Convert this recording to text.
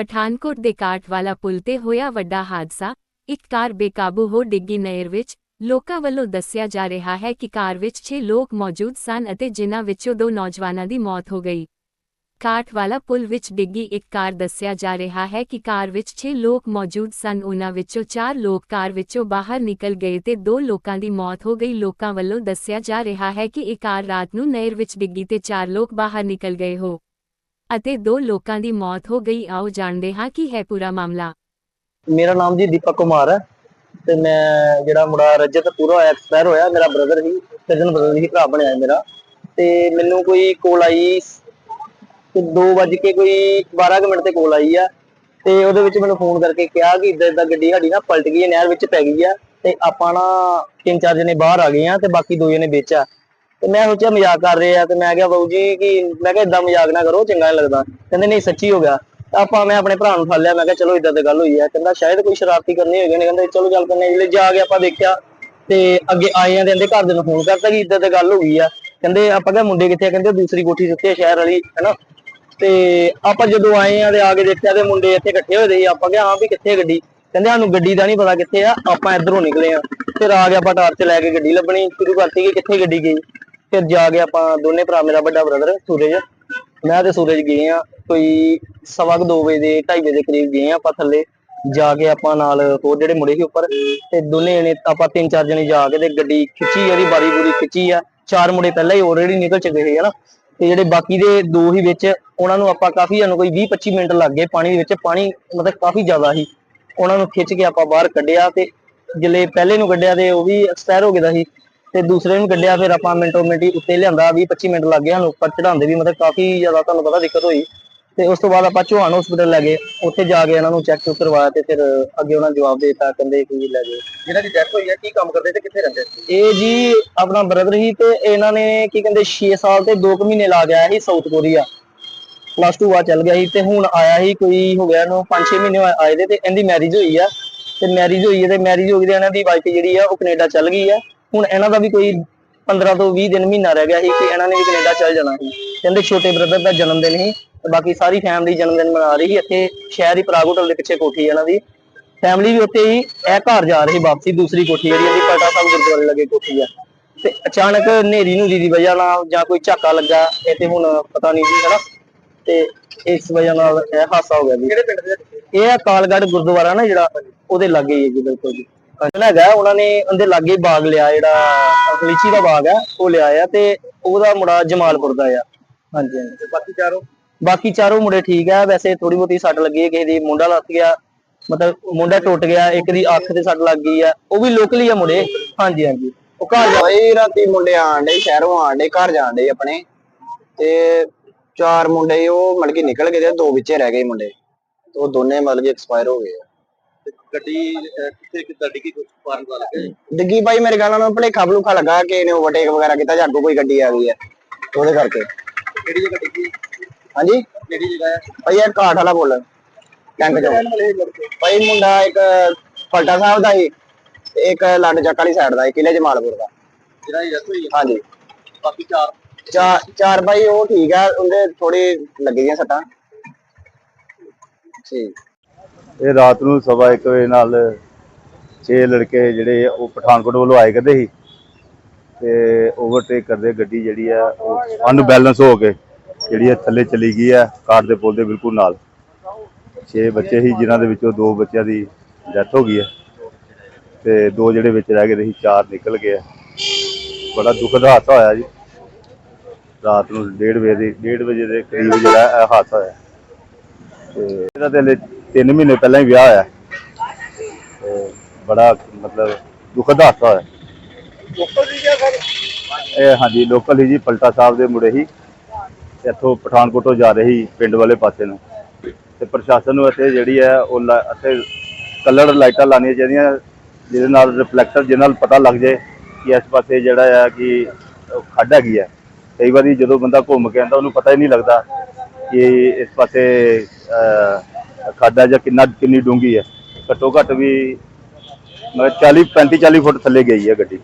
ਪਠਾਨਕੋਟ ਦੇ ਕਾਟਵਾਲਾ ਪੁਲ ਤੇ ਹੋਇਆ ਵੱਡਾ ਹਾਦਸਾ, ਇੱਕ ਕਾਰ ਬੇਕਾਬੂ ਹੋ ਡਿੱਗੀ ਨਹਿਰ ਵਿੱਚ। ਲੋਕਾਂ ਵੱਲੋਂ ਦੱਸਿਆ ਜਾ ਰਿਹਾ ਹੈ ਕਿ ਕਾਰ ਵਿੱਚ 6 ਲੋਕ ਮੌਜੂਦ ਸਨ ਅਤੇ ਜਿਨ੍ਹਾਂ ਵਿੱਚੋਂ ਦੋ ਨੌਜਵਾਨਾਂ ਦੀ ਮੌਤ ਹੋ ਗਈ। ਕਾਟਵਾਲਾ ਪੁਲ ਵਿੱਚ ਡਿੱਗੀ ਇੱਕ ਕਾਰ ਦੱਸਿਆ ਜਾ ਰਿਹਾ ਹੈ ਕਿ ਕਾਰ ਵਿੱਚ 6 ਲੋਕ ਮੌਜੂਦ ਸਨ। ਉਹਨਾਂ ਵਿੱਚੋਂ 4 ਲੋਕ ਕਾਰ ਵਿੱਚੋਂ ਬਾਹਰ ਨਿਕਲ ਗਏ ਤੇ ਦੋ ਲੋਕਾਂ ਦੀ ਮੌਤ ਹੋ ਗਈ। ਲੋਕਾਂ ਵੱਲੋਂ ਦੱਸਿਆ ਜਾ ਰਿਹਾ ਹੈ ਕਿ ਇਹ ਕਾਰ ਰਾਤ ਨੂੰ ਨਹਿਰ ਵਿੱਚ ਡਿੱਗੀ ਤੇ 4 ਲੋਕ ਬਾਹਰ ਨਿਕਲ ਗਏ ਹੋ। ਅਤੇ ਦੋ ਲੋਕਾਂ ਦੀ ਮੌਤ ਹੋ ਗਈ। ਆਓ ਜਾਣਦੇ ਹਾਂ ਕੀ ਹੈ ਪੂਰਾ ਮਾਮਲਾ। ਮੇਰਾ ਨਾਮ ਜੀ ਦੀਪਕ ਕੁਮਾਰ ਹੈ ਤੇ ਮੈਂ ਜਿਹੜਾ ਮੁੰਡਾ ਰਜਤ ਪੂਰਾ ਹੋਇਆ, ਐਕਸਪਾਇਰ ਹੋਇਆ, ਮੇਰਾ ਬ੍ਰਦਰ ਹੀ ਕਜ਼ਨ ਬ੍ਰਦਰ ਹੀ ਭਰਾ ਬਣਿਆ ਮੇਰਾ। ਤੇ ਮੈਨੂੰ ਕੋਈ ਕੋਲ ਆਈ ਤੇ 2 ਵਜੇ ਕੇ ਕੋਈ 12 ਮਿੰਟ ਤੇ ਕੋਲ ਆਈ ਆ ਤੇ ਉਹਦੇ ਵਿੱਚ ਮੈਨੂੰ ਫੋਨ ਕਰਕੇ ਕਿਹਾ ਕਿ ਇਦਾਂ ਇਦਾਂ ਗੱਡੀ ਸਾਡੀ ਨਾ ਪਲਟ ਗਈ ਹੈ, ਨਹਿਰ ਵਿੱਚ ਪੈ ਗਈ ਆ ਤੇ ਆਪਾਂ ਨਾ ਤਿੰਨ ਚਾਰ ਜਣੇ ਬਾਹਰ ਆ ਗਏ ਆ ਤੇ ਬਾਕੀ ਦੋ ਜਣੇ ਵਿੱਚ ਆ। ਤੇ ਮੈਂ ਸੋਚਿਆ ਮਜ਼ਾਕ ਕਰ ਰਹੇ ਆ ਤੇ ਮੈਂ ਕਿਹਾ ਬਾਊ ਜੀ ਕਿ, ਮੈਂ ਕਿਹਾ ਇਦਾਂ ਮਜ਼ਾਕ ਨਾ ਕਰੋ, ਚੰਗਾ ਨਹੀਂ ਲੱਗਦਾ। ਕਹਿੰਦੇ ਨਹੀਂ, ਸੱਚੀ ਹੋ ਗਿਆ। ਆਪਾਂ ਮੈਂ ਆਪਣੇ ਭਰਾ ਨੂੰ ਠਾਲ ਲਿਆ, ਮੈਂ ਕਿਹਾ ਚਲੋ ਇਦਾਂ ਤੇ ਗੱਲ ਹੋਈ ਆ। ਕਹਿੰਦਾ ਸ਼ਾਇਦ ਕੋਈ ਸ਼ਰਾਰਤੀ ਕਰਨੀ ਹੋਈ ਨੇ। ਕਹਿੰਦੇ ਚਲੋ ਚੱਲ ਕਰਨੇ ਜਿਹੜੇ ਜਾ ਕੇ ਆਪਾਂ ਦੇਖਿਆ ਤੇ ਅੱਗੇ ਆਏ ਆ ਤੇ ਕਹਿੰਦੇ ਘਰ ਦੇ ਨੂੰ ਫੋਨ ਕਰਤਾ ਕਿ ਇਦਾਂ ਤੇ ਗੱਲ ਹੋ ਗਈ ਆ। ਕਹਿੰਦੇ ਆਪਾਂ ਕਿਹਾ ਮੁੰਡੇ ਕਿੱਥੇ ਆ? ਕਹਿੰਦੇ ਦੂਸਰੀ ਕੋਠੀ ਸੁੱਤੇ ਸ਼ਹਿਰ ਵਾਲੀ, ਹੈਨਾ? ਤੇ ਆਪਾਂ ਜਦੋਂ ਆਏ ਆ ਤੇ ਆ ਕੇ ਦੇਖਿਆ ਤੇ ਮੁੰਡੇ ਇੱਥੇ ਇਕੱਠੇ ਹੋਏ ਦੇ ਸੀ। ਆਪਾਂ ਕਿਹਾ, ਹਾਂ ਵੀ ਕਿੱਥੇ ਗੱਡੀ? ਕਹਿੰਦੇ, ਸਾਨੂੰ ਗੱਡੀ ਦਾ ਨਹੀਂ ਪਤਾ ਕਿੱਥੇ ਆ। ਆਪਾਂ ਇਧਰੋਂ ਨਿਕਲੇ ਆ। ਫਿਰ ਆ ਕੇ ਆਪਾਂ ਟਾਰਚ ਲੈ ਕੇ ਗੱਡੀ ਲੱਭਣੀ ਸ਼ੁਰੂ ਕਰਤੀ ਕਿ ਕਿੱਥੇ ਗੱਡੀ ਗਈ। ਫਿਰ ਜਾ ਕੇ ਆਪਾਂ ਦੋਨੇ ਭਰਾ ਮੇਰਾ ਵੱਡਾ ਬ੍ਰਦਰ ਸੂਰਜ। ਮੈਂ ਤੇ ਸੂਰਜ ਗਏ ਆ ਕੋਈ ਸਵਾ ਕੁ ਦੋ ਵਜੇ ਦੇ 2:30 ਵਜੇ ਦੇ ਕਰੀਬ ਗਏ ਆ ਆਪਾਂ ਥੱਲੇ। ਜਾ ਕੇ ਆਪਾਂ ਨਾਲ ਹੋਰ ਜਿਹੜੇ ਮੁੰਡੇ ਸੀ ਉੱਪਰ, ਤੇ ਦੋਨੇ ਜਣੇ ਆਪਾਂ ਤਿੰਨ ਚਾਰ ਜਣੇ ਜਾ ਕੇ ਤੇ ਗੱਡੀ ਖਿੱਚੀ, ਉਹਦੀ ਬਾਰੀ ਬੂਰੀ ਖਿੱਚੀ ਆ। ਚਾਰ ਮੁੰਡੇ ਪਹਿਲਾਂ ਹੀ ਆਲਰੇਡੀ ਨਿਕਲ ਚੁੱਕੇ ਸੀ, ਹਨਾ? ਤੇ ਜਿਹੜੇ ਬਾਕੀ ਦੇ ਦੋ ਹੀ ਵਿੱਚ, ਉਹਨਾਂ ਨੂੰ ਆਪਾਂ ਕਾਫੀ ਸਾਨੂੰ ਕੋਈ 20 25 ਮਿੰਟ ਲੱਗ ਗਏ ਪਾਣੀ ਦੇ ਵਿੱਚ। ਪਾਣੀ ਮਤਲਬ ਕਾਫੀ ਜ਼ਿਆਦਾ ਸੀ। ਉਹਨਾਂ ਨੂੰ ਖਿੱਚ ਕੇ ਆਪਾਂ ਬਾਹਰ ਕੱਢਿਆ ਤੇ ਜਿਲੇ ਪਹਿਲੇ ਨੂੰ ਕੱਢਿਆ ਤੇ ਉਹ ਵੀ ਐਕਸਪਾਇਰ ਹੋ ਗਿਆ ਸੀ। ਤੇ ਦੂਸਰੇ ਨੂੰ ਕੱਢਿਆ ਫਿਰ ਆਪਾਂ ਮਿੰਟੋ ਮਿੰਟ ਹੀ ਉੱਤੇ ਲਿਆਂਦਾ 20 25 ਮਿੰਟ ਲੱਗ ਗਏ ਸਾਨੂੰ ਉੱਪਰ ਚੜਾਉਂਦੇ ਵੀ ਮਤਲਬ ਕਾਫੀ ਜ਼ਿਆਦਾ ਤੁਹਾਨੂੰ ਪਤਾ ਦਿੱਕਤ ਹੋਈ। ਤੇ ਉਸ ਤੋਂ ਬਾਅਦ ਆਪਾਂ ਚੌਹਾਨ ਹਸਪੀਟਲ ਲੈ ਗਏ। ਉੱਥੇ ਜਾ ਕੇ ਇਹਨਾਂ ਨੂੰ ਚੈੱਕ ਚੁੱਕ ਕਰਵਾਇਆ ਤੇ ਫਿਰ ਅੱਗੇ ਉਹਨਾਂ ਜਵਾਬ ਦੇ ਦਿੱਤਾ ਕਹਿੰਦੇ ਕਿ ਲੈ ਗਏ ਜਿਹਨਾਂ ਦੀ ਡੈਥ ਹੋਈ ਹੈ ਕੀ ਕੰਮ ਕਰਦੇ ਤੇ ਕਿੱਥੇ ਰਹਿੰਦੇ? ਸੀ ਇਹ ਜੀ ਆਪਣਾ ਬ੍ਰਦਰ ਹੀ ਤੇ ਇਹਨਾਂ ਨੇ ਕੀ ਕਹਿੰਦੇ 6 ਸਾਲ ਤੇ 2 ਮਹੀਨੇ ਲਾ ਗਿਆ ਸੀ ਸਾਊਥ ਕੋਰੀਆ ਪਲੱਸ 2 ਆ ਚੱਲ ਗਿਆ ਸੀ ਤੇ ਹੁਣ ਆਇਆ ਸੀ ਕੋਈ ਹੋ ਗਿਆ ਇਹਨੂੰ 5-6 ਮਹੀਨੇ ਆਏ ਦੇ ਤੇ ਇਹਦੀ ਮੈਰਿਜ ਹੋਈ ਆ। ਤੇ ਮੈਰਿਜ ਹੋਈ ਹੈ ਤੇ ਮੈਰਿਜ ਹੋ ਗਈ ਤੇ ਇਹਨਾਂ ਦੀ ਵਾਈਫ ਜਿਹੜੀ ਆ ਉਹ ਕੈਨੇਡਾ ਚੱਲ ਗਈ ਆ। ਹੁਣ ਇਹਨਾਂ ਦਾ ਵੀ ਕੋਈ 15 ਤੋਂ 20 ਦਿਨ ਮਹੀਨਾ ਰਹਿ ਗਿਆ ਸੀ ਕਿ ਇਹਨਾਂ ਨੇ ਵੀ ਕੈਨੇਡਾ ਚੱਲ ਜਾਣਾ ਸੀ। ਕਹਿੰਦੇ ਛੋਟੇ ਬ੍ਰਦਰ ਦਾ ਜਨਮ ਦਿਨ ਸੀ ਤੇ ਬਾਕੀ ਸਾਰੀ ਫੈਮਿਲੀ ਜਨਮ ਦਿਨ ਮਨਾ ਰਹੀ ਸੀ। ਇੱਥੇ ਸ਼ਹਿਰ ਹੀ ਪ੍ਰਾਗ ਹੋਟਲ ਦੇ ਪਿੱਛੇ ਕੋਠੀ ਹੈ ਇਹਨਾਂ ਦੀ। ਫੈਮਿਲੀ ਵੀ ਉੱਥੇ ਹੀ ਇਹ ਘਰ ਜਾ ਰਹੀ ਵਾਪਸੀ ਦੂਸਰੀ ਕੋਠੀ ਜਿਹੜੀ ਇਹਦੀ ਪਲਟਾ ਸਾਹਿਬ ਗੁਰਦੁਆਰੇ ਲੱਗੇ ਕੋਠੀ ਆ ਤੇ ਅਚਾਨਕ ਹਨੇਰੀ ਨੂਰੀ ਦੀ ਵਜ੍ਹਾ ਨਾਲ ਜਾਂ ਕੋਈ ਝਾਕਾ ਲੱਗਾ ਇਹ ਤੇ ਹੁਣ ਪਤਾ ਨਹੀਂ ਜੀ ਹਨਾ? ਤੇ ਇਸ ਵਜ੍ਹਾ ਨਾਲ ਇਹ ਹਾਦਸਾ ਹੋ ਗਿਆ ਜੀ। ਕਿਹੜੇ ਪਿੰਡ ਦੇ ਇਹ ਆ ਕਾਲਗੜ੍ਹ ਗੁਰਦੁਆਰਾ ਨਾ ਜਿਹੜਾ ਉਹਦੇ ਲਾਗੇ ਹੀ ਹੈ ਜੀ ਬਿਲਕੁਲ ਜੀ। ਅੰਜਨ ਹੈਗਾ ਉਹਨਾਂ ਨੇ ਉਹਦੇ ਲਾਗੇ ਬਾਗ ਲਿਆ ਜਿਹੜਾ ਲੀਚੀ ਦਾ ਬਾਗ ਹੈ ਉਹ ਲਿਆ ਆ ਤੇ ਉਹਦਾ ਮੁੰਡਾ ਜਮਾਲਪੁਰ ਦਾ ਆ। ਹਾਂਜੀ ਹਾਂਜੀ। ਬਾਕੀ ਚਾਰੋਂ? ਬਾਕੀ ਚਾਰੋਂ ਮੁੰਡੇ ਠੀਕ ਆ ਵੈਸੇ ਥੋੜੀ ਬਹੁਤੀ ਸੱਟ ਲੱਗੀ ਹੈ ਕਿਸੇ ਦੀ ਮੁੰਡਾ ਲੱਤ ਗਿਆ ਮਤਲਬ ਮੁੰਡਾ ਟੁੱਟ ਗਿਆ ਇੱਕ ਦੀ ਅੱਖ ਤੇ ਸੱਟ ਲੱਗ ਗਈ ਆ ਉਹ ਵੀ ਲੋਕਲੀ ਆ ਮੁੰਡੇ। ਹਾਂਜੀ ਹਾਂਜੀ। ਉਹ ਘਰ ਜਾ ਭਾਈ ਰਾਤੀ ਮੁੰਡੇ ਆਣ ਡੇ ਸ਼ਹਿਰੋਂ ਆਣ ਡੇ ਘਰ ਜਾਣ ਡੇ ਆਪਣੇ। ਤੇ ਚਾਰ ਮੁੰਡੇ ਉਹ ਮਤਲਬ ਕਿ ਨਿਕਲ ਗਏ ਤੇ ਦੋ ਵਿੱਚੇ ਰਹਿ ਗਏ ਮੁੰਡੇ। ਤੇ ਉਹ ਦੋਨੇ ਮਤਲਬ ਕਿ ਐਕਸਪਾਇਰ ਹੋ ਗਏ ਆ। ਗੱਡੀ ਅਹ, ਕਿੱਥੇ ਕਿੱਦਾਂ ਡਿੱਗੀ ਕੁਝ ਪਾਰਨ ਵਾਲਾ ਲੱਗਿਆ ਡਿੱਗੀ ਭਾਈ ਮੇਰੇ ਖਿਆਲ ਨਾਲ ਭਲੇਖਾ ਭਲੂਖਾ ਲੱਗਾ ਕਿ ਇਹਨੇ ਓਵਰਟੇਕ ਵਗੈਰਾ ਕੀਤਾ ਜਾਂ ਅੱਗੋਂ ਕੋਈ ਗੱਡੀ ਆ ਗਈ ਹੈ ਉਹਦੇ ਕਰਕੇ। ਕਿਹੜੀ ਜਗ੍ਹਾ ਡਿੱਗੀ? ਹਾਂਜੀ? ਕਿਹੜੀ ਜਗ੍ਹਾ ਹੈ? ਭਾਈ ਇਹ ਕਾਠ ਵਾਲਾ ਬੋਲ ਟੈਂਕ ਚੋਂ। ਭਾਈ ਮੁੰਡਾ ਇੱਕ ਪਲਟਾ ਸਾਹਿਬ ਦਾ ਹੀ ਇੱਕ ਲੱਡ ਚੱਕ ਵਾਲੀ ਸਾਈਡ ਦਾ ਸੀ, ਕਿਲੇ ਜਮਾਲਪੁਰ ਦਾ। ਜਿਹੜਾ ਇਹ ਹੋਈ ਹੈ ਹਾਂਜੀ। ਬਾਕੀ ਚਾਰ। ਚਾਰ ਚਾਰ ਭਾਈ ਉਹ ਠੀਕ ਆ ਉਹਦੇ ਥੋੜੀ ਲੱਗੀ ਦੀਆਂ ਸੱਟਾਂ। ਠੀਕ। ਇਹ ਰਾਤ ਨੂੰ ਸਵਾ ਇੱਕ ਵਜੇ ਨਾਲ ਛੇ ਲੜਕੇ ਜਿਹੜੇ ਉਹ ਪਠਾਨਕੋਟ ਵੱਲੋਂ ਆਏ ਕਰਦੇ ਸੀ ਤੇ ਓਵਰਟੇਕ ਕਰਦੇ ਗੱਡੀ ਜਿਹੜੀ ਆ, ਉਹ ਅਨਬੈਲੈਂਸ ਹੋ ਕੇ ਜਿਹੜੀ ਆ ਥੱਲੇ ਚਲੀ ਗਈ ਆ, ਕਾਰ ਦੇ ਪੁਲ ਦੇ ਬਿਲਕੁਲ ਨਾਲ। ਛੇ ਬੱਚੇ ਸੀ, ਜਿਨ੍ਹਾਂ ਦੇ ਵਿੱਚੋਂ ਦੋ ਬੱਚਿਆਂ ਦੀ ਡੈਥ ਹੋ ਗਈ ਆ ਤੇ ਦੋ ਜਿਹੜੇ ਵਿੱਚ ਰਹਿ ਗਏ ਸੀ, ਚਾਰ ਨਿਕਲ ਗਏ ਆ। ਬੜਾ ਦਾ ਹਾਦਸਾ ਹੋਇਆ ਜੀ। ਰਾਤ ਨੂੰ 1:30 ਵਜੇ ਦੀ 1:30 ਵਜੇ ਦੇ ਕਰੀਬ ਜਿਹੜਾ ਇਹ ਹਾਦਸਾ ਹੋਇਆ। ਤੇ ਇਹਦਾ ਤੇ 3 ਮਹੀਨੇ ਪਹਿਲਾਂ ਹੀ ਵਿਆਹ ਹੋਇਆ। ਤੇ ਬੜਾ ਮਤਲਬ ਦੁਖਦ ਹਾਦਸਾ ਹੋਇਆ। ਇਹ ਹਾਂਜੀ ਲੋਕਲ ਹੀ ਜੀ ਪਲਟਾ ਸਾਹਿਬ ਦੇ ਮੁੰਡੇ ਹੀ। ਇੱਥੋਂ ਪਠਾਨਕੋਟੋਂ ਜਾ ਰਹੇ ਸੀ ਪਿੰਡ ਵਾਲੇ ਪਾਸੇ ਨੂੰ। ਤੇ ਪ੍ਰਸ਼ਾਸਨ ਨੂੰ ਇੱਥੇ ਜਿਹੜੀ ਹੈ ਉਹ ਇੱਥੇ ਕਲਰ ਲਾਈਟਾਂ ਲਾਉਣੀਆਂ ਚਾਹੀਦੀਆਂ ਜਿਹਦੇ ਨਾਲ ਰਿਫਲੈਕਟਰ ਜਿਹਦੇ ਨਾਲ ਪਤਾ ਲੱਗ ਜਾਏ ਕਿ ਇਸ ਪਾਸੇ ਜਿਹੜਾ ਆ ਕਿ ਖੱਡ ਹੈਗੀ ਹੈ। ਕਈ ਵਾਰੀ ਜਦੋਂ ਬੰਦਾ ਘੁੰਮ ਕੇ ਆਉਂਦਾ ਉਹਨੂੰ ਪਤਾ ਹੀ ਨਹੀਂ ਲੱਗਦਾ ਕਿ ਇਸ ਪਾਸੇ ਖਾਦਾ ਖੱਡ ਜਾਂ ਕਿੰਨਾ ਕਿੰਨੀ ਡੂੰਘੀ ਹੈ। ਘੱਟੋ ਘੱਟ ਵੀ ਮਤਲਬ 40 35 40 ਫੁੱਟ ਥੱਲੇ ਗਈ ਹੈ ਗੱਡੀ।